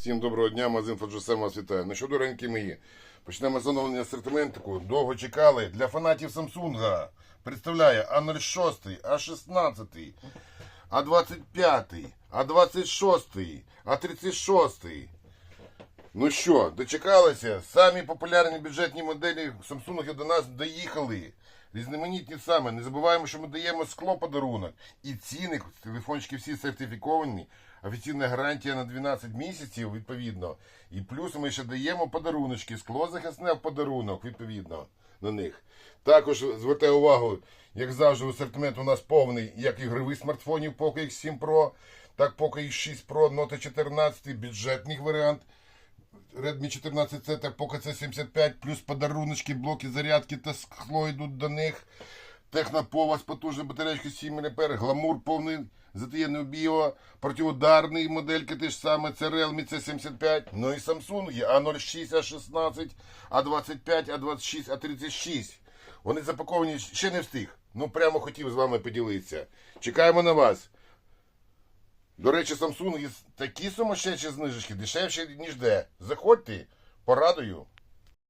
Всім доброго дня, магазин Фаджасем вас вітає. Ну що, доренькі мої, почнемо з оновлення асортиментику. Довго чекали. Для фанатів Samsung представляє А06, А16, А25, А26, А36. Ну що, дочекалися? Самі популярні бюджетні моделі Samsung до нас доїхали. Різноманітні саме. Не забуваємо, що ми даємо скло подарунок. І ціни, телефончики всі сертифіковані. Офіційна гарантія на 12 місяців, відповідно. І плюс ми ще даємо подаруночки. Скло захисне в подарунок, відповідно, на них. Також звертаю увагу, як завжди, асортимент у нас повний, як ігрових смартфонів Poco X7 Pro, так Poco X6 Pro, Note 14, бюджетний варіант. Redmi 14C та Poco C75, плюс подаруночки, блоки зарядки та скло йдуть до них. Техноповод з потужною батарейкою 7 мА, гламур повний затаєнний біо, протиударний модельки те ж саме, це Realme C75, ну і Samsung є A06, A16, A25, A26, A36. Вони запаковані, ще не встиг. Ну прямо хотів з вами поділитися. Чекаємо на вас. До речі, Samsung такі сумасшедші знижечки, дешевші, ніж де. Заходьте, порадую.